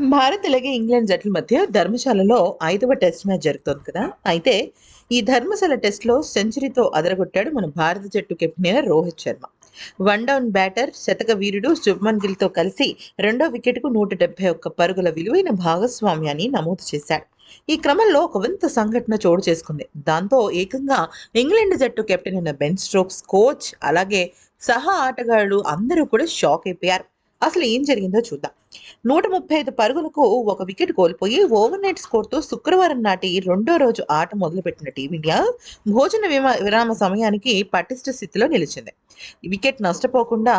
భారత్ అలాగే ఇంగ్లాండ్ జట్ల మధ్య ధర్మశాలలో ఐదవ టెస్ట్ మ్యాచ్ జరుగుతోంది కదా. అయితే ఈ ధర్మశాల టెస్ట్లో సెంచరీతో అదరగొట్టాడు మన భారత జట్టు captain Rohit Sharma. One down batter శతక వీరుడు శుభ్మన్ గిల్తో కలిసి రెండో వికెట్కు నూట డెబ్బై ఒక్క పరుగుల విలువైన భాగస్వామ్యాన్ని నమోదు చేశాడు. ఈ క్రమంలో ఒక వింత సంఘటన చోటు చేసుకుంది. దాంతో ఏకంగా ఇంగ్లాండ్ జట్టు కెప్టెన్ అయిన బెన్ స్ట్రోక్స్ కోచ్ అలాగే సహా ఆటగాళ్ళు అందరూ కూడా షాక్ అయిపోయారు. అసలు ఏం జరిగిందో చూద్దాం. నూట ముప్పై ఐదు పరుగులకు ఒక వికెట్ కోల్పోయి ఓవర్ నైట్ స్కోర్తో శుక్రవారం నాటి రెండో రోజు ఆట మొదలుపెట్టిన టీమిండియా భోజన విమా విరామ సమయానికి పటిష్ట స్థితిలో నిలిచింది. వికెట్ నష్టపోకుండా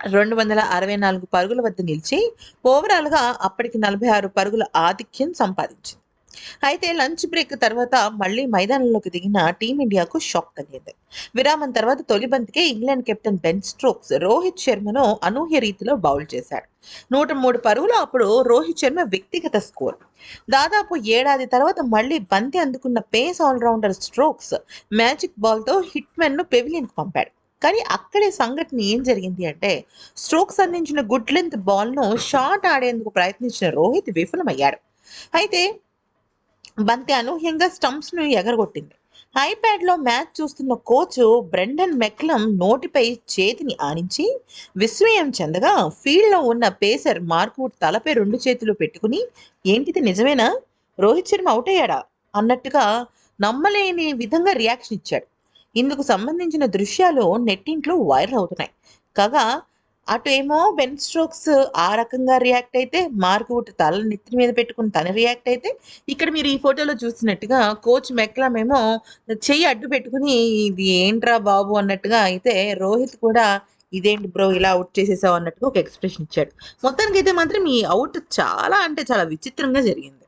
రెండు వందల అరవై నాలుగు పరుగుల వద్ద నిలిచి ఓవరాల్గా అప్పటికి నలభై ఆరు పరుగుల ఆధిక్యం సంపాదించింది. అయితే లంచ్ బ్రేక్ తర్వాత మళ్ళీ మైదానంలోకి దిగిన టీమిండియాకు షాక్ తగిలింది. విరామం తర్వాత తొలి బంతికే England captain Ben Stokes Rohit శర్మను అనూహ్య రీతిలో బౌల్ చేశాడు. నూట మూడు పరుగులు అప్పుడు రోహిత్ శర్మ వ్యక్తిగత స్కోర్. దాదాపు ఏడాది తర్వాత మళ్ళీ బంతి అందుకున్న పేస్ ఆల్రౌండర్ స్ట్రోక్స్ మ్యాజిక్ బాల్తో హిట్ మెన్ను పెవిలియన్కి పంపాడు. కానీ అక్కడే సంఘటన ఏం జరిగింది అంటే స్ట్రోక్స్ అందించిన గుడ్ లెంత్ బాల్ను షాట్ ఆడేందుకు ప్రయత్నించిన రోహిత్ విఫలమయ్యాడు. అయితే బంతి అనూహ్యంగా స్టంప్స్ను ఎగరగొట్టింది. ఐప్యాడ్లో మ్యాచ్ చూస్తున్న కోచ్ బ్రెండన్ మెక్లం నోటిపై చేతిని ఆనించి విస్మయం చెందగా ఫీల్డ్లో ఉన్న పేసర్ మార్కూట్ తలపై రెండు చేతులు పెట్టుకుని ఏంటిది నిజమేనా? రోహిత్ శర్మ అవుట్ అయ్యాడా? అన్నట్టుగా నమ్మలేని విధంగా రియాక్షన్ ఇచ్చాడు. ఇందుకు సంబంధించిన దృశ్యాలు నెట్టింట్లో వైరల్ అవుతున్నాయి. కాగా అటు ఏమో బెన్ స్ట్రోక్స్ ఆ రకంగా రియాక్ట్ అయితే మార్క్ ఒకటి తల నెత్తి మీద పెట్టుకుని తన రియాక్ట్ అయితే ఇక్కడ మీరు ఈ ఫోటోలో చూసినట్టుగా కోచ్ మెక్లామ్ ఏమో చెయ్యి అడ్డు పెట్టుకుని ఇది ఏంట్రా బాబు? అన్నట్టుగా అయితే రోహిత్ కూడా ఇదేంటి బ్రో ఇలా అవుట్ చేసేసావు? అన్నట్టుగా ఒక ఎక్స్ప్రెషన్ ఇచ్చాడు. మొత్తానికి అయితే మాత్రం ఈ అవుట్ చాలా అంటే చాలా విచిత్రంగా జరిగింది.